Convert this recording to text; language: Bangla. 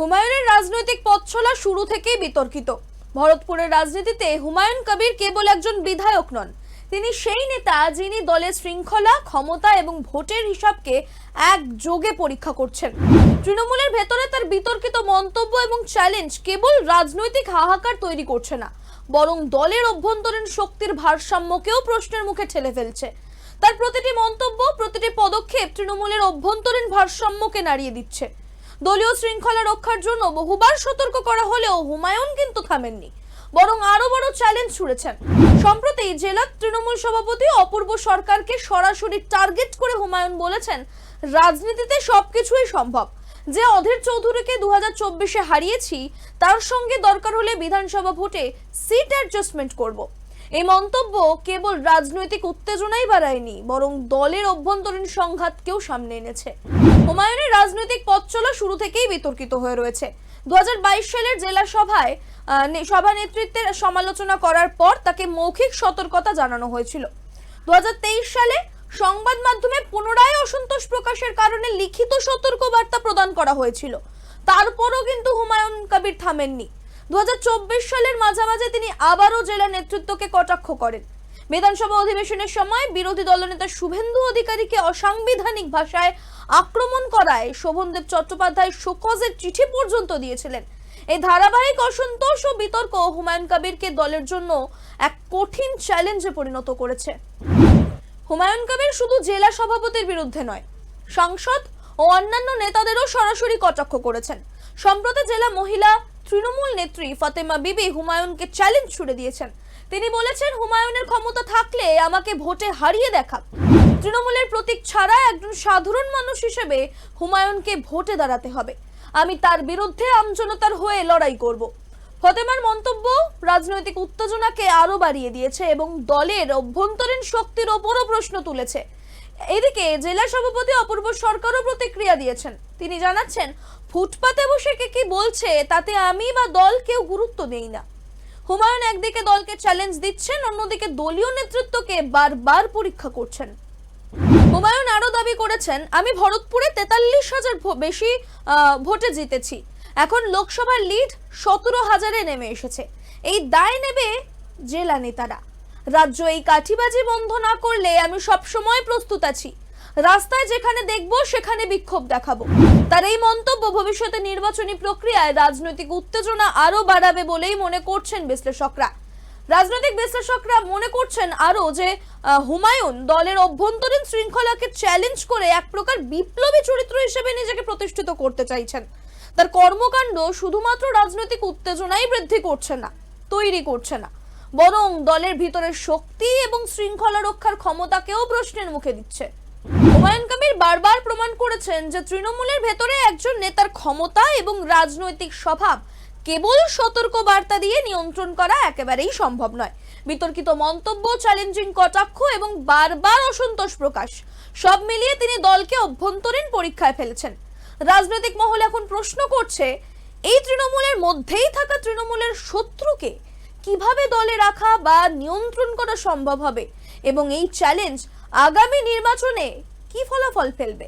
হুমায়ুনের রাজনৈতিক পথ চলা শুরু থেকেই বিতর্কিত। ভরতপুরের রাজনীতিতে হুমায়ুন কবির কেবল একজন বিধায়ক নন। তিনি সেই নেতা যিনি দলের শৃঙ্খলা, ক্ষমতা এবং ভোটের হিসাবকে একযোগে পরীক্ষা করছেন। তৃণমূলের ভেতরে তার বিতর্কিত মন্তব্য এবং চ্যালেঞ্জ কেবল রাজনৈতিক হাহাকার তৈরি করছে না, বরং দলের অভ্যন্তরীণ শক্তির ভারসাম্যকেও প্রশ্নের মুখে ঠেলে ফেলছে। তার প্রতিটি মন্তব্য, প্রতিটি পদক্ষেপ তৃণমূলের অভ্যন্তরীণ ভারসাম্যকে নাড়িয়ে দিচ্ছে। দলীয় শৃঙ্খলা রক্ষার জন্য বহুবার সতর্ক করা হলেও হুমায়ুন কিন্তু থামেননি, বরং আরও বড় চ্যালেঞ্জ ছুড়েছেন। সম্প্রতি জেলা তৃণমূল সভাপতি অপূর্ব সরকারকে সরাসরি টার্গেট করে হুমায়ুন বলেছেন, রাজনীতিতে সবকিছুই সম্ভব। যে অধীর চৌধুরীকে দু হাজার হারিয়েছি, তার সঙ্গে দরকার হলে বিধানসভা ভোটে সিট অ্যাডজাস্টমেন্ট করব। এই মন্তব্য কেবল রাজনৈতিক উত্তেজনাই বাড়ায়নি, বরং দলের অভ্যন্তরীণ সংঘাতকেও সামনে এনেছে। হুমায়ুনের রাজনৈতিক পথ চলা শুরু থেকেই বিতর্কিত হয়ে রয়েছে। দু হাজার বাইশ সালের জেলা সভায় সভা নেতৃত্বের সমালোচনা করার পর তাকে মৌখিক সতর্কতা জানানো হয়েছিল। দু হাজার তেইশ সালে সংবাদ মাধ্যমে পুনরায় অসন্তোষ প্রকাশের কারণে লিখিত সতর্ক বার্তা প্রদান করা হয়েছিল। তারপরও কিন্তু হুমায়ুন কবির থামেননি। দু হাজার চব্বিশ সালের মাঝামাঝি তিনি আবারও জেলা নেতৃত্বকে কটাক্ষ করেন। বিধানসভা অধিবেশনের সময় বিরোধী দলনেতা শুভেন্দু অধিকারীকে অসাংবিধানিক ভাষায় আক্রমণ করায় শোভনদেব চট্টোপাধ্যায় শোকজের চিঠি পর্যন্ত দিয়েছিলেন। এই ধারাবাহিক অসন্তোষ ও বিতর্ক হুমায়ুন কবিরকে দলের জন্য এক কঠিন চ্যালেঞ্জে পরিণত করেছে। হুমায়ুন কবির শুধু জেলা সভাপতির বিরুদ্ধে নয়, সংসদ ও অন্যান্য নেতাদেরও সরাসরি কটাক্ষ করেছেন। সম্প্রতি জেলা মহিলা তৃণমূল নেত্রী ফাতেমা বিবি হুমায়ুনকে চ্যালেঞ্জ ছুড়ে দিয়েছেন। তিনি বলেছেন, হুমায়ুনের ক্ষমতা থাকলে আমাকে ভোটে হারিয়ে দেখা তৃণমূলের প্রতীক ছাড়া একজন সাধারণ মানুষ হিসেবে হুমায়ুনকে ভোটে দাঁড়াতে হবে। আমি তার বিরুদ্ধে আমজনতার হয়ে লড়াই করব। ফতেমার মন্তব্য, রাজনৈতিক উত্তেজনাকে আরও বাড়িয়ে দিয়েছে এবং দলের অভ্যন্তরীণ শক্তির ওপরও প্রশ্ন তুলেছে। এদিকে জেলা সভাপতি অপূর্ব সরকারও প্রতিক্রিয়া দিয়েছেন। তিনি জানাচ্ছেন, ফুটপাতে বসে কে কি বলছে তাতে আমি বা দল কেউ গুরুত্ব দেই না। হুমায়ুন একদিকে দলকে চ্যালেঞ্জ দিচ্ছেন, অন্যদিকে দলীয় নেতৃত্বকে বারবার পরীক্ষা করছেন। হুমায়ুন আরও দাবি করেছেন, আমি ভরতপুরে তেতাল্লিশ হাজার বেশি ভোটে জিতেছি। এখন লোকসভার লিড সতেরো হাজারে নেমে এসেছে। এই দায় নেবে জেলা নেতারা। রাজ্য এই কাঠিবাজি বন্ধ না করলে আমি সব সময় প্রস্তুত আছি। রাস্তায় যেখানে দেখব, সেখানে বিক্ষোভ দেখাবো। তার এই মন্তব্য ভবিষ্যতে নির্বাচনী প্রক্রিয়ায় রাজনৈতিক উত্তেজনা আরও বাড়াবে বলেই মনে করছেন বিশ্লেষকরা। রাজনৈতিক বিশ্লেষকরা মনে করছেন আরও যে হুমায়ুন দলের অভ্যন্তরীণ শৃঙ্খলাকে চ্যালেঞ্জ করে এক প্রকার বিপ্লবী চরিত্র হিসেবে নিজেকে প্রতিষ্ঠিত করতে চাইছেন। তার কর্মকাণ্ড শুধুমাত্র রাজনৈতিক উত্তেজনাই বৃদ্ধি করছে না, তৈরি করছে না। বরং দলের ভিতরের শক্তি এবং শৃঙ্খলা রক্ষার ক্ষমতাকেও প্রশ্নের মুখে দিচ্ছে। হুমায়ুন কবির বারবার প্রমাণ করেছেন যে তৃণমূলের ভেতরে একজন নেতার ক্ষমতা এবং রাজনৈতিক স্বভাব কেবল সতর্ক বার্তা দিয়ে নিয়ন্ত্রণ করা একেবারেই সম্ভব নয়। বিতর্কিত মন্তব্য চ্যালেঞ্জিং কটাক্ষ এবং বারবার অসন্তোষ প্রকাশ, সব মিলিয়ে তিনি দলকে অভ্যন্তরীণ পরীক্ষায় ফেলেছেন। রাজনৈতিক মহল এখন প্রশ্ন করছে, এই তৃণমূলের মধ্যেই থাকা তৃণমূলের শত্রুকে কীভাবে দলে রাখা বা নিয়ন্ত্রণ করা সম্ভব হবে? এবং এই চ্যালেঞ্জ আগামী নির্বাচনে কি ফলাফল ফেলবে?